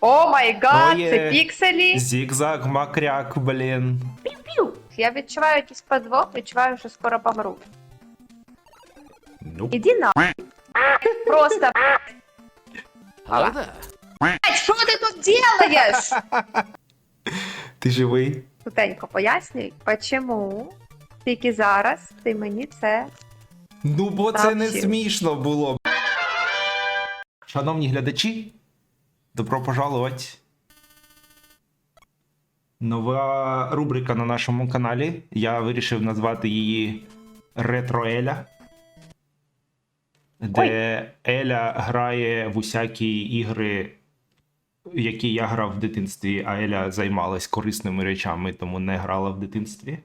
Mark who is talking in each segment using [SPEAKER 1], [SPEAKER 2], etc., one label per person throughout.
[SPEAKER 1] О май гад, це пікселі.
[SPEAKER 2] Зігзаг макряк, блін.
[SPEAKER 1] Пів-пів. Я відчуваю якийсь подвох, відчуваю, що скоро помру.
[SPEAKER 2] Ну,
[SPEAKER 1] Іди на. Просто. Блядь, Що ти тут делаєш?
[SPEAKER 2] ти живий?
[SPEAKER 1] Тутенько пояснюй, чому тільки зараз ти мені це.
[SPEAKER 2] Ну, бо це не смішно було. Шановні глядачі, добро пожаловать. Нова рубрика на нашому каналі. Я вирішив назвати її Ретро Еля. Де Еля грає в усякі ігри, які я грав в дитинстві, а Еля займалась корисними речами, тому не грала в дитинстві.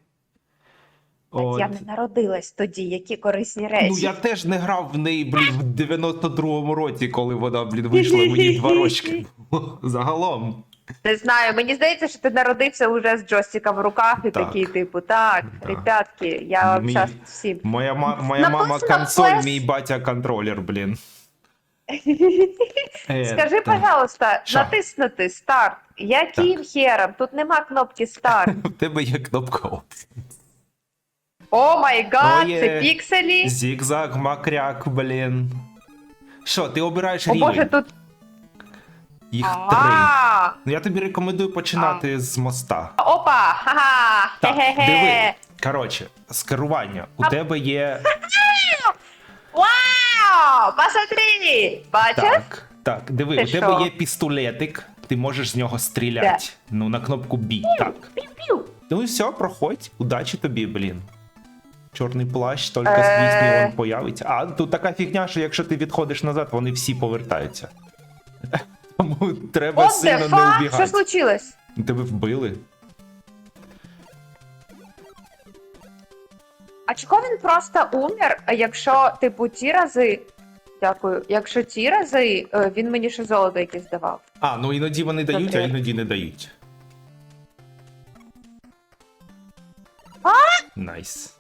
[SPEAKER 2] От.
[SPEAKER 1] Я не народилась тоді, які корисні речі.
[SPEAKER 2] Ну я теж не грав в неї, блін, в 92-му році, коли вона, блін, вийшла мені два рочки. Загалом.
[SPEAKER 1] Не знаю, мені здається, що ти народився уже з джойстика в руках і
[SPEAKER 2] Так.
[SPEAKER 1] такий, типу, так,
[SPEAKER 2] Да.
[SPEAKER 1] ребятки, я
[SPEAKER 2] Мій-
[SPEAKER 1] зараз всім.
[SPEAKER 2] Моя, ма- моя мама консоль,
[SPEAKER 1] Flash.
[SPEAKER 2] мій батя контролер, блін.
[SPEAKER 1] Скажи, пожалуйста, натиснути старт. Яким хером? Тут нема кнопки старт.
[SPEAKER 2] В тебе є кнопка опції.
[SPEAKER 1] О май гад, це пікселі.
[SPEAKER 2] Зігзаг, макряк, блін. Що, ти обираєш
[SPEAKER 1] О боже, тут.
[SPEAKER 2] Їх три.
[SPEAKER 1] А,
[SPEAKER 2] Ну я тобі рекомендую починати з моста.
[SPEAKER 1] Опа! Ха-ха!
[SPEAKER 2] Так,
[SPEAKER 1] Хе-хе-хе!
[SPEAKER 2] диви. Коротше, з керування. У тебе є.
[SPEAKER 1] Вау! Посмотри! Бачиш?
[SPEAKER 2] Так, так, диви,
[SPEAKER 1] Ти
[SPEAKER 2] у тебе
[SPEAKER 1] що?
[SPEAKER 2] є пістолетик, ти можеш з нього стріляти. Ну, на кнопку B. Так.
[SPEAKER 1] Пів-пів.
[SPEAKER 2] Ну і все, проходь. Удачі тобі, блін. Чорний плащ, тільки
[SPEAKER 1] Е.
[SPEAKER 2] звісно, він появиться. А тут така фігня, що якщо ти відходиш назад, вони всі повертаються. Тому треба сильно не
[SPEAKER 1] fuck? Що случилось?
[SPEAKER 2] Тебе вбили.
[SPEAKER 1] А чого він просто умер, якщо, типу, ті рази. Дякую. Якщо ті рази е, він мені ще золото якесь давав.
[SPEAKER 2] А, ну іноді вони дають, а іноді не дають.
[SPEAKER 1] А?
[SPEAKER 2] Найс.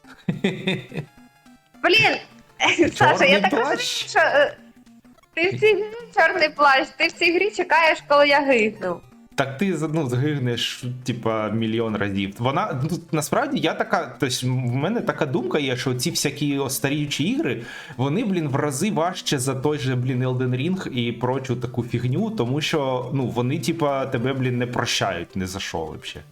[SPEAKER 1] Блін! Саша, я так
[SPEAKER 2] плащ.
[SPEAKER 1] розумію, що е, ти в цій грі чорний плащ, ти в цій грі чекаєш, коли я гигну.
[SPEAKER 2] Так ти ну, згигнеш, типа, мільйон разів. Вона ну, насправді я така. Тобто, в мене така думка є, що ці всякі старіючі ігри, вони, блін, в рази важче за той же, блін, Elden Ring і прочу таку фігню, тому що ну, вони, типа, тебе, блін, не прощають ні за що взагалі.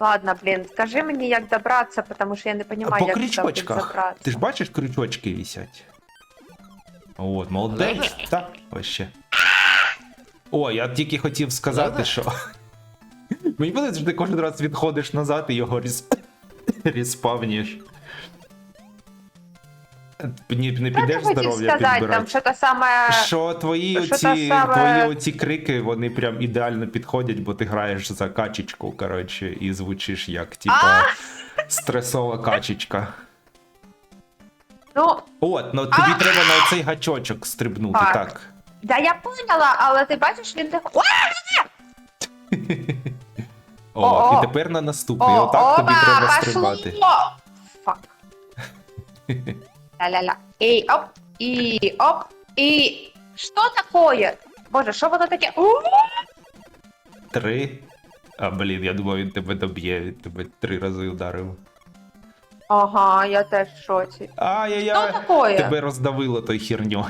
[SPEAKER 1] Ладно, блін, скажи мені, як добратися, тому що я не розумію,
[SPEAKER 2] По
[SPEAKER 1] як туди
[SPEAKER 2] крючочках.
[SPEAKER 1] забратися.
[SPEAKER 2] Ти ж бачиш, крючочки висять. От, молодець. Так, вообще. О, я тільки хотів сказати, що. Мені подобається, що ти кожен раз відходиш назад і його різ... ріспавніш. Ні, не
[SPEAKER 1] Що ти
[SPEAKER 2] підеш
[SPEAKER 1] хотів
[SPEAKER 2] здоров'я
[SPEAKER 1] сказати, там що то саме...
[SPEAKER 2] Що твої
[SPEAKER 1] що
[SPEAKER 2] оці,
[SPEAKER 1] саме-
[SPEAKER 2] твої оці крики, вони прям ідеально підходять, бо ти граєш за качечку, коротше, і звучиш як, типа, стресова качечка.
[SPEAKER 1] Ну,
[SPEAKER 2] От, ну тобі
[SPEAKER 1] А!
[SPEAKER 2] треба на оцей гачочок стрибнути,
[SPEAKER 1] Так.
[SPEAKER 2] так.
[SPEAKER 1] да я поняла, але ти бачиш, він так... О,
[SPEAKER 2] О,
[SPEAKER 1] О-о.
[SPEAKER 2] і тепер на наступний.
[SPEAKER 1] о,
[SPEAKER 2] Отак тобі треба стрибати.
[SPEAKER 1] Фак. Ля-ля-ля. І оп, і оп, і... Що такое? Боже, що воно таке? У!
[SPEAKER 2] Три. А, блін, я думав, він тебе доб'є, він тебе три рази ударив.
[SPEAKER 1] Ага, я теж в шоці.
[SPEAKER 2] Ай-яй-яй,
[SPEAKER 1] такое?
[SPEAKER 2] тебе роздавило той херньою.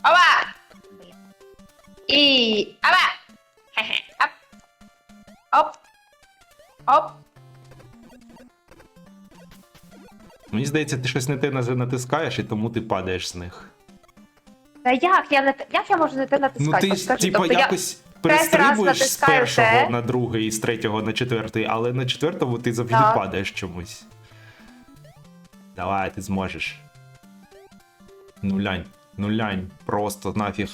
[SPEAKER 1] Опа! І... Опа! Хе-хе. Оп. Оп. Оп.
[SPEAKER 2] Мені здається, ти щось не те натискаєш, і тому ти падаєш з них.
[SPEAKER 1] Та як я не як я можу не те
[SPEAKER 2] Ну
[SPEAKER 1] натискати?
[SPEAKER 2] ти ж,
[SPEAKER 1] Скажи,
[SPEAKER 2] типа,
[SPEAKER 1] тобто
[SPEAKER 2] якось
[SPEAKER 1] раз
[SPEAKER 2] перестрибуєш з першого
[SPEAKER 1] те.
[SPEAKER 2] на другий, з третього на четвертий, але на четвертому ти завжди
[SPEAKER 1] Так.
[SPEAKER 2] падаєш чомусь. Давай, ти зможеш. Ну лянь, ну просто нафіг.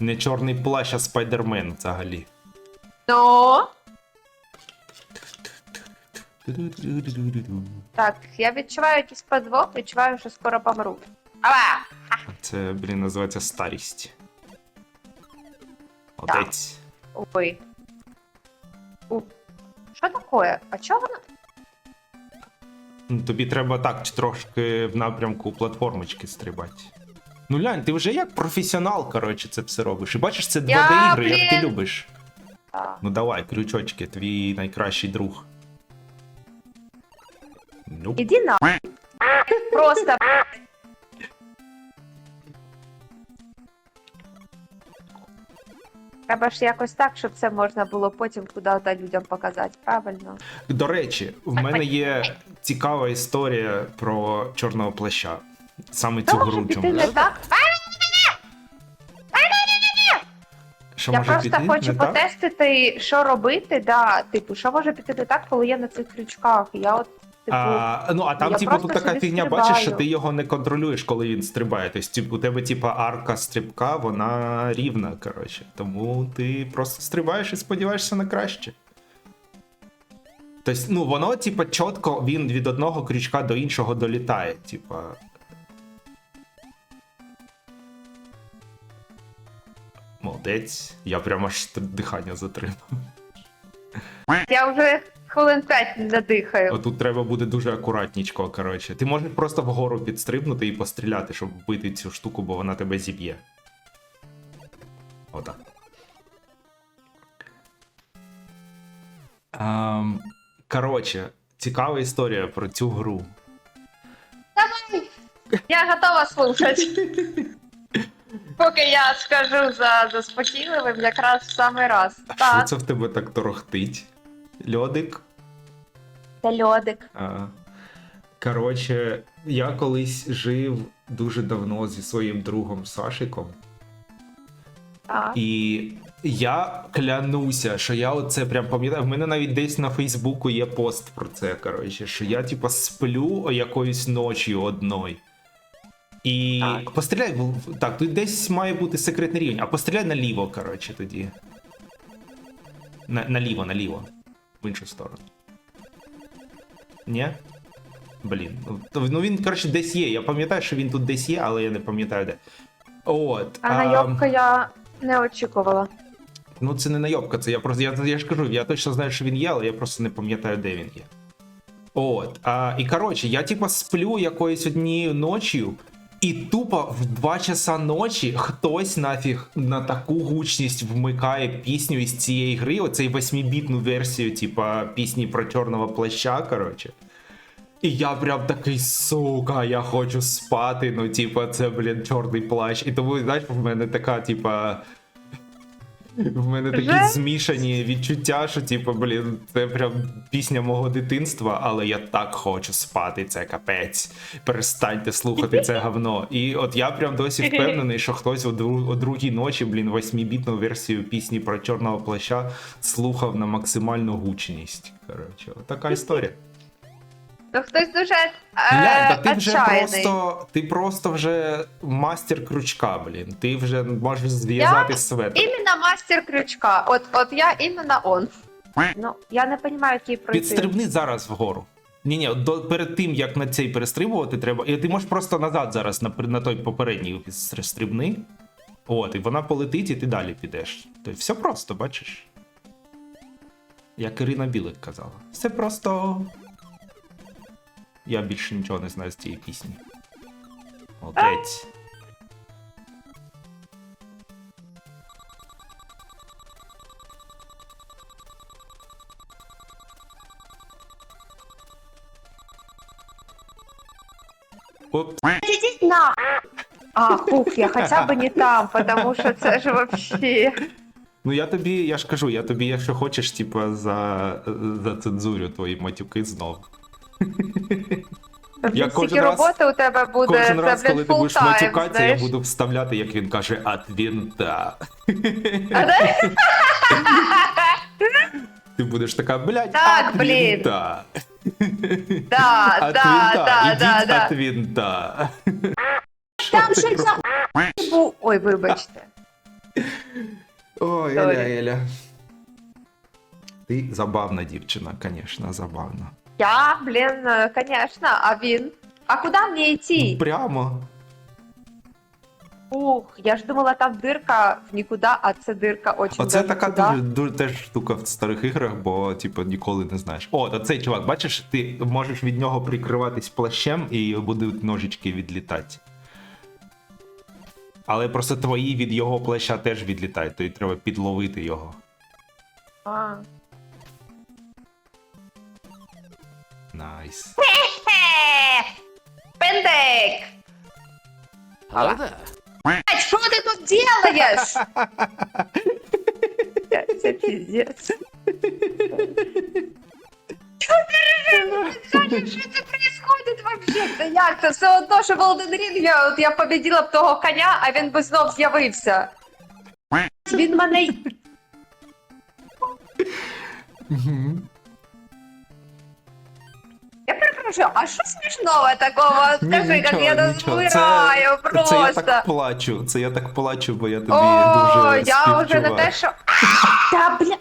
[SPEAKER 2] Не чорний плащ, а спайдермен взагалі.
[SPEAKER 1] Ну. Так, я відчуваю якийсь подвох, відчуваю, що скоро помру. Ава!
[SPEAKER 2] Це, блін, називається старість. Молодець.
[SPEAKER 1] Ой. У. Що таке? А чого воно?
[SPEAKER 2] Тобі треба так трошки в напрямку платформочки стрибати. Ну глянь, ти вже як професіонал, коротше, це все робиш. І бачиш, це 2D
[SPEAKER 1] Я,
[SPEAKER 2] ігри, як ти
[SPEAKER 1] блін.
[SPEAKER 2] любиш.
[SPEAKER 1] Так.
[SPEAKER 2] Ну давай, крючочки, твій найкращий друг. Ну,
[SPEAKER 1] Іди на. Просто. Треба ж якось так, щоб це можна було потім куди-то людям показати. Правильно.
[SPEAKER 2] До речі, в мене є цікава історія про чорного плаща. Саме цю гру
[SPEAKER 1] піти
[SPEAKER 2] чому.
[SPEAKER 1] не так?
[SPEAKER 2] Що
[SPEAKER 1] Я
[SPEAKER 2] може
[SPEAKER 1] просто
[SPEAKER 2] піти?
[SPEAKER 1] хочу
[SPEAKER 2] не так?
[SPEAKER 1] потестити, що робити, да. Типу, що може піти не так, коли я на цих крючках. Я от, типу,
[SPEAKER 2] А, ну, а там, типу, тут така фігня,
[SPEAKER 1] стрибаю.
[SPEAKER 2] бачиш, що ти його не контролюєш, коли він стрибає. Тобто, типу, у тебе, типу, арка стрибка, вона рівна, коротше. Тому ти просто стрибаєш і сподіваєшся на краще. Тобто, ну, воно, типу, чітко він від одного крючка до іншого долітає. Типа. Молодець, я прямо аж дихання затримав.
[SPEAKER 1] я вже хвилин 5 не дихаю.
[SPEAKER 2] Отут треба буде дуже акуратнічко, коротше. Ти можеш просто вгору підстрибнути і постріляти, щоб вбити цю штуку, бо вона тебе зіб'є. Отак. Ем, коротше, цікава історія про цю гру.
[SPEAKER 1] Я готова слухати. Поки я скажу за заспокійливим, якраз в самий раз.
[SPEAKER 2] А що це в тебе так торохтить? Льодик?
[SPEAKER 1] це льодик.
[SPEAKER 2] А, коротше, я колись жив дуже давно зі своїм другом Сашиком.
[SPEAKER 1] Так.
[SPEAKER 2] І я клянуся, що я оце прям пам'ятаю. В мене навіть десь на Фейсбуку є пост про це. Коротше, що я типа сплю якоюсь ночі одною. І
[SPEAKER 1] Так.
[SPEAKER 2] постріляй так, тут десь має бути секретний рівень, а постріляй наліво, коротше, тоді. На, наліво, наліво. В іншу сторону. Ні? Блін. Ну, ну він, коротше, десь є. Я пам'ятаю, що він тут десь є, але я не пам'ятаю де. От.
[SPEAKER 1] А
[SPEAKER 2] ам,
[SPEAKER 1] найобка я не очікувала.
[SPEAKER 2] Ну, це не найобка, це я просто. Я, я ж кажу, я точно знаю, що він є, але я просто не пам'ятаю, де він є. От. А, і коротше, я типа сплю якоюсь однією ночі, і тупо в 2 часа ночі хтось нафіг на таку гучність вмикає пісню із цієї гри, оцей 8-бітну версію, типа пісні про чорного плаща, коротше. І я прям такий, сука, я хочу спати. Ну, типа, це, блін, чорний плащ. І тому, знаєш, в мене така, типа. В мене такі змішані відчуття, що, типу, блін, це прям пісня мого дитинства, але я так хочу спати, це капець. Перестаньте слухати це говно. І от я прям досі впевнений, що хтось о, дру- о другій ночі, блін, восьмібітну версію пісні про чорного плаща слухав на максимальну гучність. Коротше, от така історія.
[SPEAKER 1] Ну хтось дуже
[SPEAKER 2] та
[SPEAKER 1] е,
[SPEAKER 2] ти вже просто, ти просто вже мастер крючка, блін. Ти вже можеш зв'язати светр.
[SPEAKER 1] Іменно мастер крючка. От, от я іменно он. Ну, я не розумію, який пройти.
[SPEAKER 2] Підстрибни зараз вгору. Ні, ні, до перед тим як на цей перестрибувати, треба. І ти можеш просто назад зараз на, на той попередній стрибни. От, і вона полетить, і ти далі підеш. Тобто все просто, бачиш. Як Ірина Білик казала. Все просто. Я більше нічого не знаю з цієї пісні. Молодець. Оп.
[SPEAKER 1] Ідіть на. А, фух, я хоча б не там, тому що це ж вообще.
[SPEAKER 2] Ну я тобі, я ж кажу, я тобі, якщо хочеш, типа, за, за цензурю твої матюки знов. Я кожен раз-
[SPEAKER 1] роботи у тебе буде,
[SPEAKER 2] Кожен
[SPEAKER 1] це,
[SPEAKER 2] раз, коли ти будеш
[SPEAKER 1] time,
[SPEAKER 2] матюкатися, я буду вставляти, як він каже, от вінта.
[SPEAKER 1] А, да?
[SPEAKER 2] Ти будеш така, блядь,
[SPEAKER 1] Так,
[SPEAKER 2] от
[SPEAKER 1] блін. Да, да, да, да, да.
[SPEAKER 2] от вінта.
[SPEAKER 1] Там
[SPEAKER 2] Що
[SPEAKER 1] щось за був. Ой, вибачте.
[SPEAKER 2] Ой. Еля, Еля. Ти забавна дівчина, звісно, забавна.
[SPEAKER 1] Я, блін, е, конечно, а він? А куди мені йти?
[SPEAKER 2] Прямо.
[SPEAKER 1] Ух, я ж думала, там дирка в нікуди, а це дирка очень
[SPEAKER 2] Оце
[SPEAKER 1] даже
[SPEAKER 2] така дуже, дуже теж штука в старих іграх, бо типу ніколи не знаєш. О, то цей чувак, бачиш, ти можеш від нього прикриватись плащем і будуть ножички відлітати. Але просто твої від його плаща теж відлітають, то й треба підловити його.
[SPEAKER 1] А.
[SPEAKER 2] Найс.
[SPEAKER 1] Е, Пендик!
[SPEAKER 3] There.
[SPEAKER 1] Блядь, Що ти тут делаєш? Це- Це піздець. Що? Це происходит вообще? Це як? Це все одно, що в Elden Ring я, от я победила б того коня, а він би знов з'явився. Він мене Я перепрошую, а що смішного такого? Скажи, як я розбираю просто.
[SPEAKER 2] Це я так плачу. Це я так плачу, бо я тобі
[SPEAKER 1] О,
[SPEAKER 2] дуже
[SPEAKER 1] я вже не те, що. Та бля.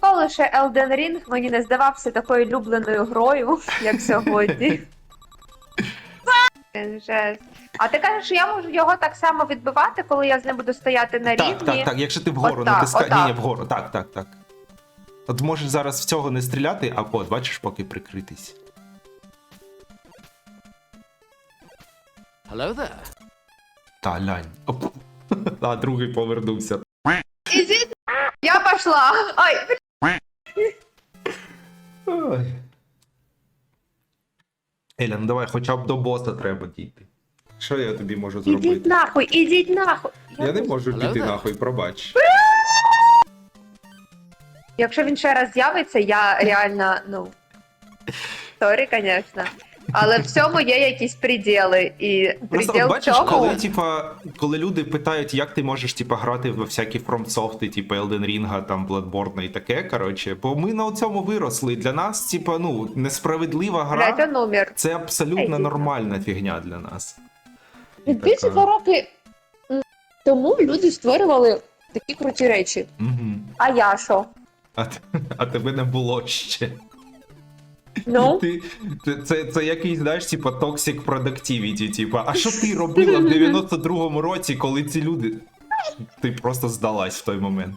[SPEAKER 1] Коли ще Elden Ring мені не здавався такою улюбленою грою, як сьогодні. Жесть. А ти кажеш, що я можу його так само відбивати, коли я з ним буду стояти на
[SPEAKER 2] Так,
[SPEAKER 1] рівні?
[SPEAKER 2] так, так. Якщо ти вгору
[SPEAKER 1] Отак,
[SPEAKER 2] натискаєш.
[SPEAKER 1] отак.
[SPEAKER 2] Ні, ні, вгору, так, так, так. От можеш зараз в цього не стріляти, а от, бачиш, поки прикритись.
[SPEAKER 3] Hello there.
[SPEAKER 2] Та, лянь. Оп. А другий повернувся.
[SPEAKER 1] Ідіть, я пішла. Ой,
[SPEAKER 2] Ой. Еля, ну давай, хоча б до боса треба дійти. Що я тобі можу зробити?
[SPEAKER 1] ідіть нахуй, ідіть нахуй.
[SPEAKER 2] Я не можу
[SPEAKER 3] Hello
[SPEAKER 2] піти
[SPEAKER 3] there.
[SPEAKER 2] нахуй, пробач.
[SPEAKER 1] Якщо він ще раз з'явиться, я реально, ну. Сорі, звісно. Але в цьому є якісь приділи. І
[SPEAKER 2] Просто
[SPEAKER 1] приділ
[SPEAKER 2] от бачиш,
[SPEAKER 1] цьому.
[SPEAKER 2] коли, типа, коли люди питають, як ти можеш типа, грати в всякі фромсофти, типу Elden Ring, там Bloodborne і таке, коротше, бо ми на цьому виросли. Для нас, типа, ну, несправедлива
[SPEAKER 1] Блять,
[SPEAKER 2] гра.
[SPEAKER 1] он умер.
[SPEAKER 2] Це абсолютно
[SPEAKER 1] Ей,
[SPEAKER 2] нормальна фігня для нас. І
[SPEAKER 1] Більше
[SPEAKER 2] така-
[SPEAKER 1] два роки тому люди створювали такі круті речі.
[SPEAKER 2] Угу.
[SPEAKER 1] А я що?
[SPEAKER 2] А, а тебе не було ще.
[SPEAKER 1] Ну?
[SPEAKER 2] Ти, ти- це, це якийсь, знаєш, типа toxic productivity, типа, а що ти робила в 92-му році, коли ці люди. Ти просто здалась в той момент.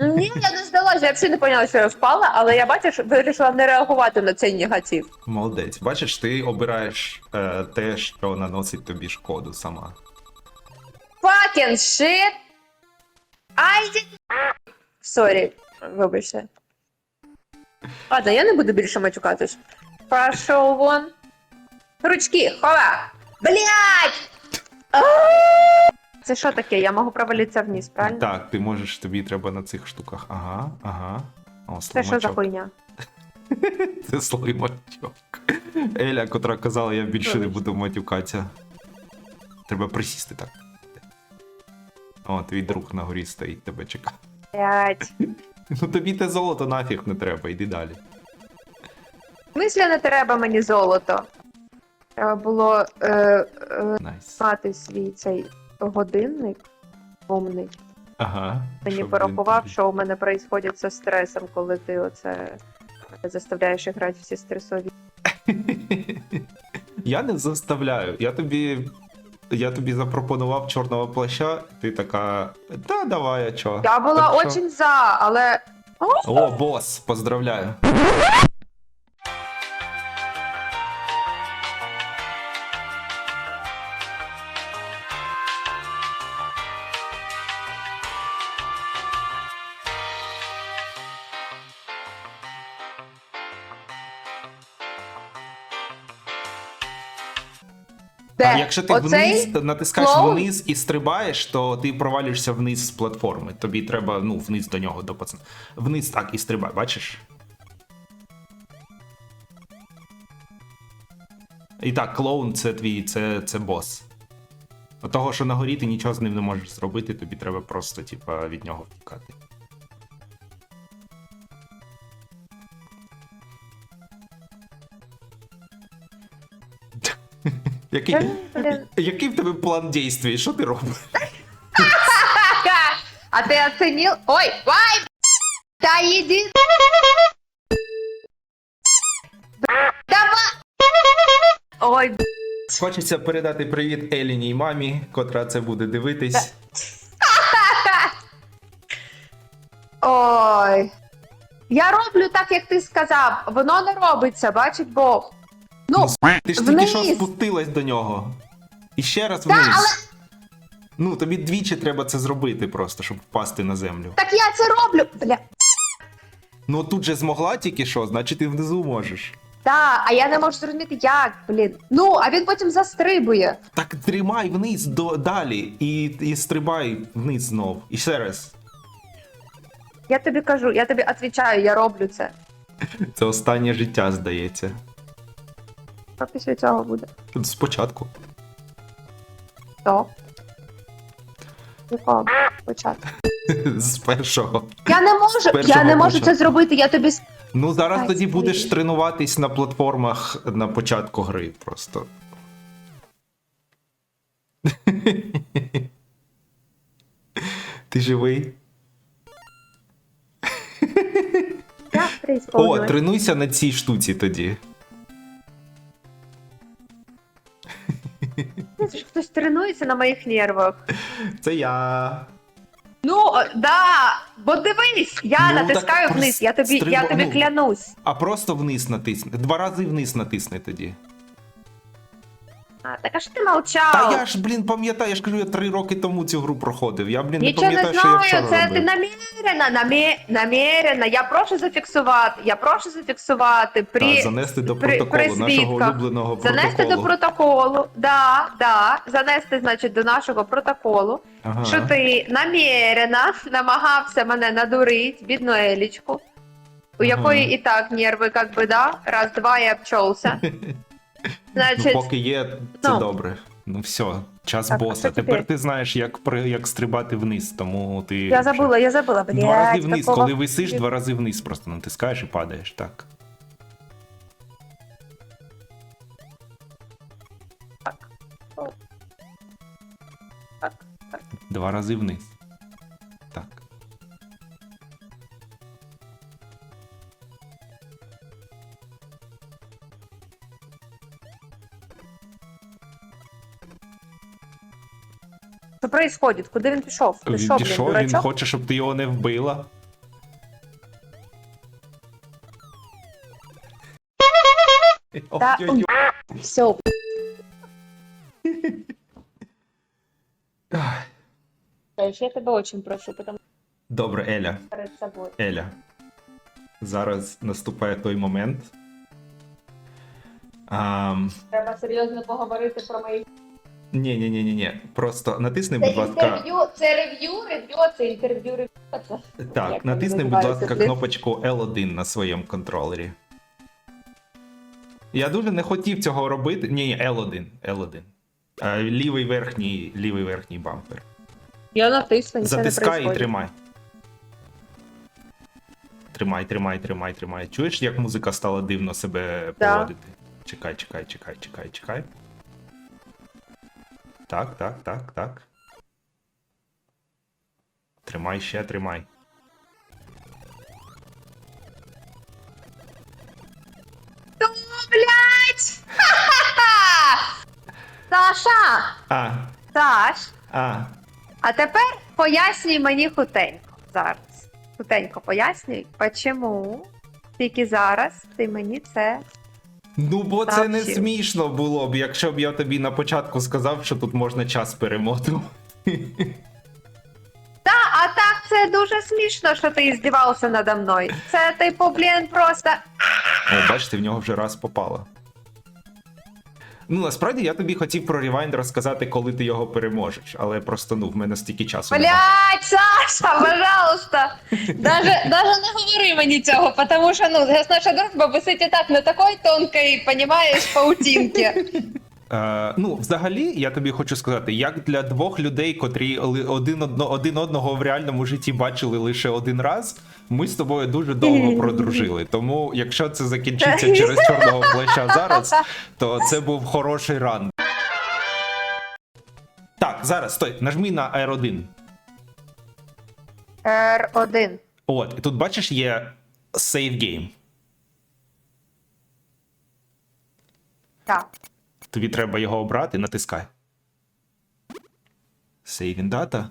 [SPEAKER 1] Ні, я не здалася, я взагалі не поняла, що я впала, але я бачиш, вирішила не реагувати на цей негатив.
[SPEAKER 2] Молодець. Бачиш, ти обираєш е, те, що наносить тобі шкоду сама.
[SPEAKER 1] Fucking shit! I did... Сорі, вибачте. Ладно, я не буду більше матюкатись. Пішов вон. Ручки, хова! Блять! Це що таке? Я можу провалитися вниз, правильно?
[SPEAKER 2] Так, ти можеш, тобі треба на цих штуках. Ага, ага. О,
[SPEAKER 1] Це що за хуйня?
[SPEAKER 2] Це слимачок. Еля, котра казала, я більше не буду матюкатися. Треба присісти так. О, твій друг на горі стоїть, тебе чекає.
[SPEAKER 1] Блять.
[SPEAKER 2] Ну тобі те золото нафіг не треба, йди далі.
[SPEAKER 1] В смислі не треба мені золото. Треба було е, е,
[SPEAKER 2] Найс.
[SPEAKER 1] мати свій цей годинник умний.
[SPEAKER 2] Ага.
[SPEAKER 1] Мені
[SPEAKER 2] щоб
[SPEAKER 1] порахував,
[SPEAKER 2] він
[SPEAKER 1] що у мене відбувається зі стресом, коли ти оце заставляєш грати всі стресові.
[SPEAKER 2] Я не заставляю. Я тобі. Я тобі запропонував чорного плаща, ти така. Та давай, а чо?
[SPEAKER 1] Я була
[SPEAKER 2] Так що-
[SPEAKER 1] очень за, але
[SPEAKER 2] О, бос, поздравляю. якщо ти
[SPEAKER 1] Оцей?
[SPEAKER 2] вниз натискаєш
[SPEAKER 1] клоун?
[SPEAKER 2] вниз і стрибаєш, то ти провалюєшся вниз з платформи. Тобі треба ну, вниз до нього до пацана. Вниз так і стрибай, бачиш? І так, клоун це твій, це, це бос. От того, що на горі ти нічого з ним не можеш зробити, тобі треба просто, типа, від нього втікати. Який, який в тебе план дій? Що ти робиш?
[SPEAKER 1] Ха-ха! А ти оценил? Ой, вай! Да иди! Давай! Ой.
[SPEAKER 2] Хочеться передати привіт Еліній мамі, котра це буде дивитись.
[SPEAKER 1] ой. Я роблю так, як ти сказав. Воно не робиться, бачить Бог. Ну,
[SPEAKER 2] Ти ж тільки що спустилась до нього. І ще раз
[SPEAKER 1] Та,
[SPEAKER 2] вниз.
[SPEAKER 1] але-
[SPEAKER 2] Ну, тобі двічі треба це зробити просто, щоб впасти на землю.
[SPEAKER 1] так я це роблю. Бля.
[SPEAKER 2] Ну тут же змогла тільки що, значить ти внизу можеш.
[SPEAKER 1] Та, а я не можу зрозуміти, як, блін. Ну, а він потім застрибує.
[SPEAKER 2] Так тримай вниз до, далі і, і стрибай вниз знов. І ще раз.
[SPEAKER 1] Я тобі кажу, я тобі відповідаю, я роблю це.
[SPEAKER 2] Це останнє життя, здається.
[SPEAKER 1] Що після цього буде?
[SPEAKER 2] Спочатку.
[SPEAKER 1] Що? Якого початку?
[SPEAKER 2] З першого.
[SPEAKER 1] Я не можу,
[SPEAKER 2] першого
[SPEAKER 1] я не можу це
[SPEAKER 2] початку.
[SPEAKER 1] зробити, я тобі с-
[SPEAKER 2] Ну зараз
[SPEAKER 1] Ай,
[SPEAKER 2] тоді будеш тренуватись на платформах на початку гри просто. Ти живий?
[SPEAKER 1] я
[SPEAKER 2] О, тренуйся на цій штуці тоді.
[SPEAKER 1] Хтось тренується на моїх нервах.
[SPEAKER 2] Це я.
[SPEAKER 1] Ну, о, да, бо дивись, я
[SPEAKER 2] Ну,
[SPEAKER 1] натискаю
[SPEAKER 2] так
[SPEAKER 1] вниз, я тобі, я
[SPEAKER 2] стрибо-
[SPEAKER 1] тобі
[SPEAKER 2] ну.
[SPEAKER 1] клянусь.
[SPEAKER 2] А просто вниз натисни. Два рази вниз натисни тоді.
[SPEAKER 1] А, так а що ти мовчав?
[SPEAKER 2] Та я ж, блін, пам'ятаю, я ж кажу, я три роки тому цю гру проходив. Я, блін, не
[SPEAKER 1] Нічого не
[SPEAKER 2] пам'ятаю, що я
[SPEAKER 1] знаю,
[SPEAKER 2] вчора
[SPEAKER 1] це
[SPEAKER 2] робив.
[SPEAKER 1] ти намірена, намі... намірена. Я прошу зафіксувати, я прошу зафіксувати при...
[SPEAKER 2] Та, занести до
[SPEAKER 1] при-
[SPEAKER 2] протоколу
[SPEAKER 1] при
[SPEAKER 2] нашого
[SPEAKER 1] свідках.
[SPEAKER 2] улюбленого
[SPEAKER 1] Занести до протоколу, да, да, занести, значить, до нашого протоколу,
[SPEAKER 2] Ага.
[SPEAKER 1] що ти намірена намагався мене надурити, бідну Елічку, у
[SPEAKER 2] Ага.
[SPEAKER 1] якої і так нерви, як би, да, раз, два, я обчолся.
[SPEAKER 2] Ну, поки є, це
[SPEAKER 1] ну.
[SPEAKER 2] добре. Ну все, час
[SPEAKER 1] Так,
[SPEAKER 2] боса. Тепер
[SPEAKER 1] тепер?
[SPEAKER 2] ти знаєш, як при як стрибати вниз, тому ти.
[SPEAKER 1] я забула, я забула, блядь.
[SPEAKER 2] Два рази вниз,
[SPEAKER 1] такого-
[SPEAKER 2] коли висиш, два рази вниз просто натискаєш і падаєш, так.
[SPEAKER 1] Так. О. Так, так.
[SPEAKER 2] Два рази вниз.
[SPEAKER 1] Що происходит? Куди він пішов? Ти
[SPEAKER 2] Він
[SPEAKER 1] що, блін,
[SPEAKER 2] пішов, він
[SPEAKER 1] дурачок?
[SPEAKER 2] хоче, щоб ти його не вбила.
[SPEAKER 1] Та,
[SPEAKER 2] Ой-ой-ой.
[SPEAKER 1] Все. Я тебе очень прошу, потому
[SPEAKER 2] Добре, Еля.
[SPEAKER 1] що перед собою.
[SPEAKER 2] Еля. Зараз наступає той момент. Ам,
[SPEAKER 1] Треба серйозно поговорити про мої.
[SPEAKER 2] Ні, ні, ні, ні, ні. Просто натисни, будь ласка.
[SPEAKER 1] інтерв'ю, це рев'ю, рев'ю, це інтерв'ю, рев'ю.
[SPEAKER 2] Так,
[SPEAKER 1] Як
[SPEAKER 2] натисни, будь ласка, кнопочку L1 на своєму контролері. Я дуже не хотів цього робити. Ні, ні, L1. L1. Е, Лівий верхній, лівий верхній бампер.
[SPEAKER 1] Я натисну, нічого не
[SPEAKER 2] Затискай і
[SPEAKER 1] происходит.
[SPEAKER 2] тримай. Тримай, тримай, тримай, тримай. Чуєш, як музика стала дивно себе
[SPEAKER 1] Да.
[SPEAKER 2] поводити? Чекай, чекай, чекай, чекай, чекай. Так, так, так, так. Тримай ще, тримай.
[SPEAKER 1] Ха-ха-ха! Саша!
[SPEAKER 2] А,
[SPEAKER 1] Саш!
[SPEAKER 2] а.
[SPEAKER 1] А тепер пояснюй мені хутенько зараз. Хутенько пояснюй, чому тільки зараз ти мені це.
[SPEAKER 2] Ну, бо це не смішно було б, якщо б я тобі на початку сказав, що тут можна час перемотувати.
[SPEAKER 1] Та, а так це дуже смішно, що ти здівався надо мною. Це типу, блін, просто.
[SPEAKER 2] О, бачите, в нього вже раз попало. Ну, насправді я тобі хотів про ревайнд розказати, коли ти його переможеш, але просто ну, в мене стільки часу.
[SPEAKER 1] Блять, пожалуйста. Даже, даже не говори мені цього, тому що ну, наша дружба висить і так на такої тонкої, понімаєш, паутинки.
[SPEAKER 2] Е, ну, взагалі, я тобі хочу сказати, як для двох людей, котрі один, одно, один одного в реальному житті бачили лише один раз, ми з тобою дуже довго продружили. Тому, якщо це закінчиться через чорного плаща зараз, то це був хороший ран. Так, зараз стой, нажми на R1.
[SPEAKER 1] R1.
[SPEAKER 2] От, і тут бачиш, є save game.
[SPEAKER 1] Так.
[SPEAKER 2] Тобі треба його обрати, натискай. Saving in data.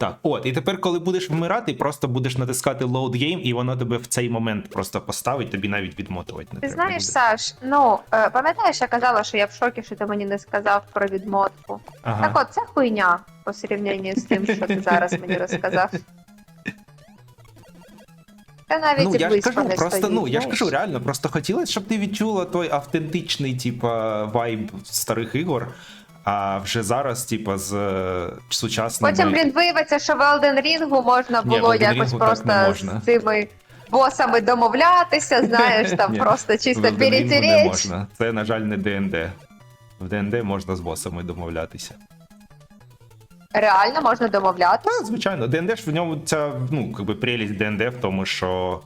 [SPEAKER 2] Так, от, і тепер, коли будеш вмирати, просто будеш натискати load game, і воно тебе в цей момент просто поставить, тобі навіть відмотувати не
[SPEAKER 1] Ти
[SPEAKER 2] треба.
[SPEAKER 1] знаєш,
[SPEAKER 2] буде.
[SPEAKER 1] Саш, ну е, пам'ятаєш, я казала, що я в шокі, що ти мені не сказав про відмотку.
[SPEAKER 2] Ага.
[SPEAKER 1] Так от, це хуйня по сравненню з тим, що ти зараз мені розказав. Це навіть
[SPEAKER 2] Ну,
[SPEAKER 1] і
[SPEAKER 2] я ж
[SPEAKER 1] близько
[SPEAKER 2] кажу,
[SPEAKER 1] не
[SPEAKER 2] просто
[SPEAKER 1] стоїть,
[SPEAKER 2] ну я ж
[SPEAKER 1] знаєш.
[SPEAKER 2] кажу, реально, просто хотілося, щоб ти відчула той автентичний, типа, вайб старих ігор. А вже зараз, типа, з е, сучасними...
[SPEAKER 1] Потім, блін, виявиться, що в Elden Ring можна було
[SPEAKER 2] Elden
[SPEAKER 1] якось просто з цими босами домовлятися, знаєш, там просто чисто
[SPEAKER 2] не можна. Це, на жаль, не ДНД. В ДНД можна з босами домовлятися.
[SPEAKER 1] Реально можна домовлятися.
[SPEAKER 2] Та, звичайно, ДНД ж в ньому ця, ну, якби прелість ДНД в тому, що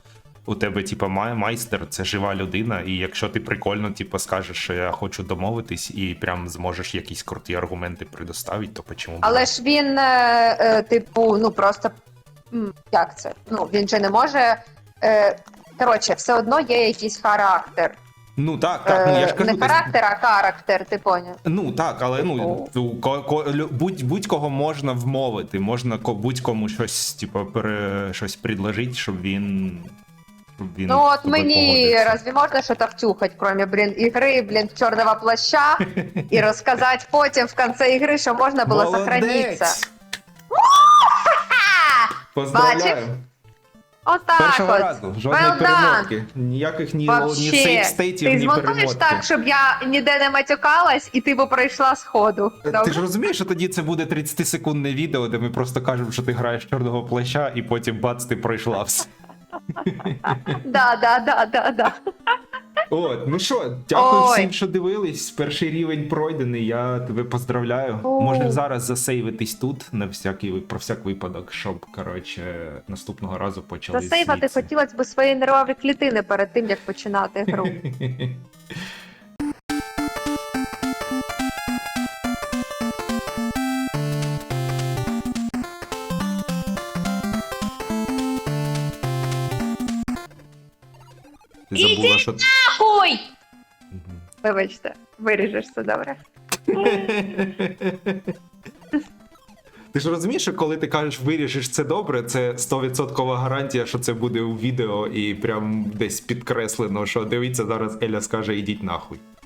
[SPEAKER 2] у тебе, типа, майстер це жива людина, і якщо ти прикольно, типа, скажеш, що я хочу домовитись, і прям зможеш якісь круті аргументи предоставити, то почому?
[SPEAKER 1] Але ж він, е, е, типу, ну просто як це? Ну він же не може. Е, коротше, все одно є якийсь характер.
[SPEAKER 2] Ну так, так, ну я ж
[SPEAKER 1] Е,
[SPEAKER 2] кажу,
[SPEAKER 1] не характер, а характер, ти поняв.
[SPEAKER 2] Ну так, але ну ко- будь, будь-кого можна вмовити, можна ко- будь-кому щось, типу, пере, щось предложити, щоб він. Він
[SPEAKER 1] Ну от мені разве можна щось втюхать, кроме, блін, ігри, блін, чорного плаща, і розказати потім в кінці ігри, що можна було сохранитися.
[SPEAKER 2] Поздравляю!
[SPEAKER 1] Отак
[SPEAKER 2] Першого
[SPEAKER 1] от.
[SPEAKER 2] разу, жодної
[SPEAKER 1] Well
[SPEAKER 2] перемотки. Ніяких ні, ні
[SPEAKER 1] Вообще,
[SPEAKER 2] сейф стейтів,
[SPEAKER 1] ти змонтуєш так, щоб я ніде не матюкалась, і ти б пройшла сходу.
[SPEAKER 2] Ти ж розумієш, що тоді це буде 30-секундне відео, де ми просто кажемо, що ти граєш чорного плаща, і потім бац, ти пройшла все.
[SPEAKER 1] Да, да, да, да, да.
[SPEAKER 2] От, ну що, дякую
[SPEAKER 1] Ой.
[SPEAKER 2] всім, що дивились. Перший рівень пройдений. Я тебе поздравляю.
[SPEAKER 1] О.
[SPEAKER 2] Можеш зараз засейвитись тут на всякий про всяк випадок, щоб коротше наступного разу почали.
[SPEAKER 1] Засейвати
[SPEAKER 2] звідси.
[SPEAKER 1] хотілося б свої нервові клітини перед тим, як починати гру.
[SPEAKER 2] забула, що
[SPEAKER 1] Хуй! Вибачте, виріжеш це добре.
[SPEAKER 2] Ти ж розумієш, що коли ти кажеш вирішиш це добре, це 100% гарантія, що це буде у відео і прям десь підкреслено, що дивіться, зараз Еля скаже ідіть нахуй.